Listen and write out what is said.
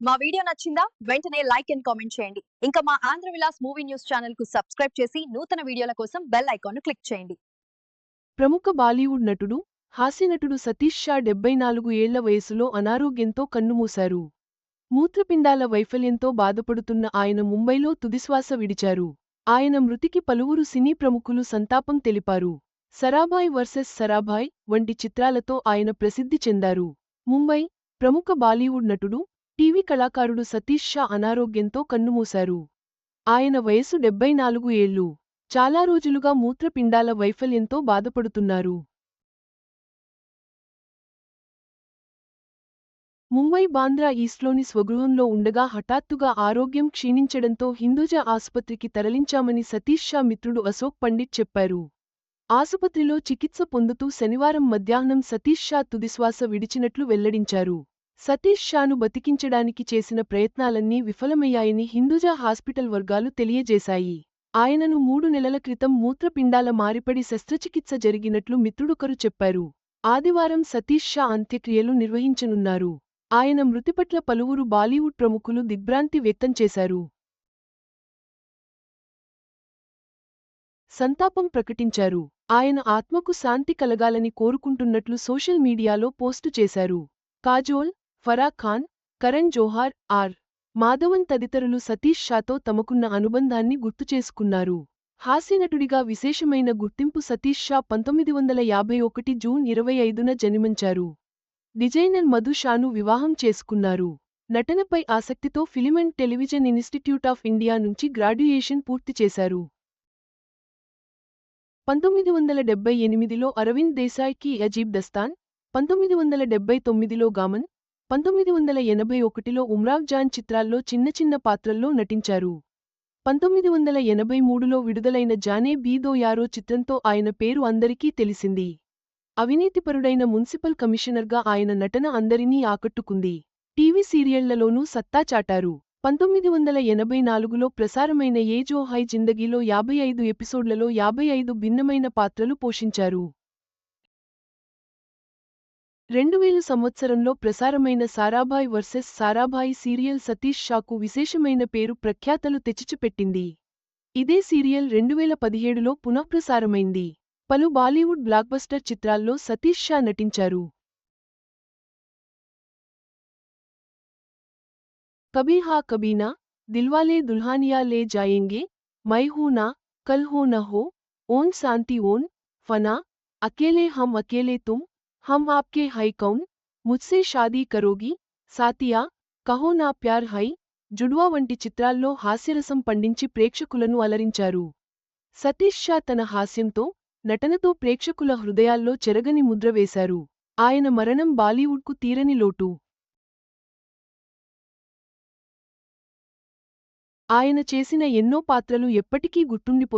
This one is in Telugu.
మా వీడియో నచ్చిందా? వెంటనే లైక్ అండ్ కామెంట్ చేయండి. ఇంకా మా ఆంధ్ర విలాస్ మూవీ న్యూస్ ఛానల్కు సబ్స్క్రైబ్ చేసి నూతన వీడియోల కోసం బెల్ ఐకాన్ను క్లిక్ చేయండి. ప్రముఖ బాలీవుడ్ నటుడు హాస్యనటుడు సతీష్ షా డెబ్బై నాలుగు ఏళ్ళ వయసులో అనారోగ్యంతో కన్నుమూశారు. మూత్రపిండాల వైఫల్యంతో బాధపడుతున్న ఆయన ముంబైలో తుదిశ్వాస విడిచారు. ఆయన మృతికి పలువురు సినీ ప్రముఖులు సంతాపం తెలిపారు. సరాభాయ్ వర్సెస్ సరాభాయ్ వంటి చిత్రాలతో ఆయన ప్రసిద్ధి చెందారు. ముంబై ప్రముఖ బాలీవుడ్ నటుడు టీవీ కళాకారుడు సతీష్ షా అనారోగ్యంతో కన్నుమూశారు. ఆయన వయసు డెబ్బై నాలుగు ఏళ్ళు చాలా రోజులుగా మూత్రపిండాల వైఫల్యంతో బాధపడుతున్నారు. ముంబై బాంద్రా ఈస్ట్లోని స్వగృహంలో ఉండగా హఠాత్తుగా ఆరోగ్యం క్షీణించడంతో హిందూజా ఆసుపత్రికి తరలించామని సతీష్ షా మిత్రుడు అశోక్ పండిట్ చెప్పారు. ఆసుపత్రిలో చికిత్స పొందుతూ శనివారం మధ్యాహ్నం సతీష్ షా తుదిశ్వాస విడిచినట్లు వెల్లడించారు. సతీష్ షాను బతికించడానికి చేసిన ప్రయత్నాలన్నీ విఫలమయ్యాయని హిందూజా హాస్పిటల్ వర్గాలు తెలియజేశాయి. ఆయనను మూడు నెలల క్రితం మూత్రపిండాల మారిపడి శస్త్రచికిత్స జరిగినట్లు మిత్రుడొకరు చెప్పారు. ఆదివారం సతీష్ షా అంత్యక్రియలు నిర్వహించనున్నారు. ఆయన మృతిపట్ల పలువురు బాలీవుడ్ ప్రముఖులు దిగ్భ్రాంతి వ్యక్తం చేశారు. సంతాపం ప్రకటించారు. ఆయన ఆత్మకు శాంతి కలగాలని కోరుకుంటున్నట్లు సోషల్ మీడియాలో పోస్టు చేశారు. కాజోల్ ఫరా ఖాన్ కరణ్ జోహార్ ఆర్. మాధవన్ తదితరులు సతీష్ షాతో తమకున్న అనుబంధాన్ని గుర్తుచేసుకున్నారు. హాస్యనటుడిగా విశేషమైన గుర్తింపు సతీష్ షా పంతొమ్మిది వందల యాభై ఒకటి జూన్ ఇరవై ఐదున జన్మించారు. డిజైనర్ మధు షాను వివాహం చేసుకున్నారు. నటనపై ఆసక్తితో film and television institute of India నుంచి గ్రాడ్యుయేషన్ పూర్తి చేశారు. పంతొమ్మిది వందల డెబ్బై ఎనిమిదిలో అరవింద్ దేశాయ్కి అజీబ్ దస్తాన్ పంతొమ్మిది వందల డెబ్బై తొమ్మిదిలో గామన్ పంతొమ్మిది వందల ఎనభై ఒకటిలో ఉమ్రావ్ జాన్ చిత్రాల్లో చిన్న చిన్న పాత్రల్లో నటించారు. పంతొమ్మిది వందల ఎనభై మూడులో విడుదలైన జానే బీదో యారో చిత్రంతో ఆయన పేరు అందరికీ తెలిసింది. అవినీతిపరుడైన మున్సిపల్ కమిషనర్గా ఆయన నటన అందరినీ ఆకట్టుకుంది. టీవీ సీరియళ్ళలోనూ సత్తా చాటారు. పంతొమ్మిది వందల ఎనభై నాలుగులో ప్రసారమైన ఏ జో హై జిందగీలో యాభై ఐదు ఎపిసోడ్లలో యాభై ఐదు భిన్నమైన పాత్రలు పోషించారు. రెండువేలు సంవత్సరంలో ప్రసారమైన సారాభాయ్ వర్సెస్ సారాభాయి సీరియల్ సతీష్ షాకు విశేషమైన పేరు ప్రఖ్యాతలు తెచ్చిచిపెట్టింది. ఇదే సీరియల్ రెండువేల పదిహేడులో పునఃప్రసారమైంది పలు బాలీవుడ్ బ్లాక్బస్టర్ చిత్రాల్లో సతీష్ షా నటించారు. కభీ హా కబీనా దిల్వాలే దుల్హానియా లే జాయేంగే మై హూ నా కల్ హో న హో ఓన్ శాంతి ఓన్ ఫనా అకేలే హమ్ అకేలే తుమ్ హమ్ आपके హై కౌన్ ముజ్సే షాదీ కరోగి సాతియా కహో నా ప్యార్ హై జుడ్వా వంటి చిత్రాల్లో హాస్యరసం పండించి ప్రేక్షకులను అలరించారు సతీష్ షా తన హాస్యంతో నటనతో ప్రేక్షకుల హృదయాల్లో చెరగని ముద్ర వేశారు ఆయన మరణం బాలీవుడ్కు తీరని లోటు ఆయన చేసిన ఎన్నో పాత్రలు ఎప్పటికీ గుర్తుండిపో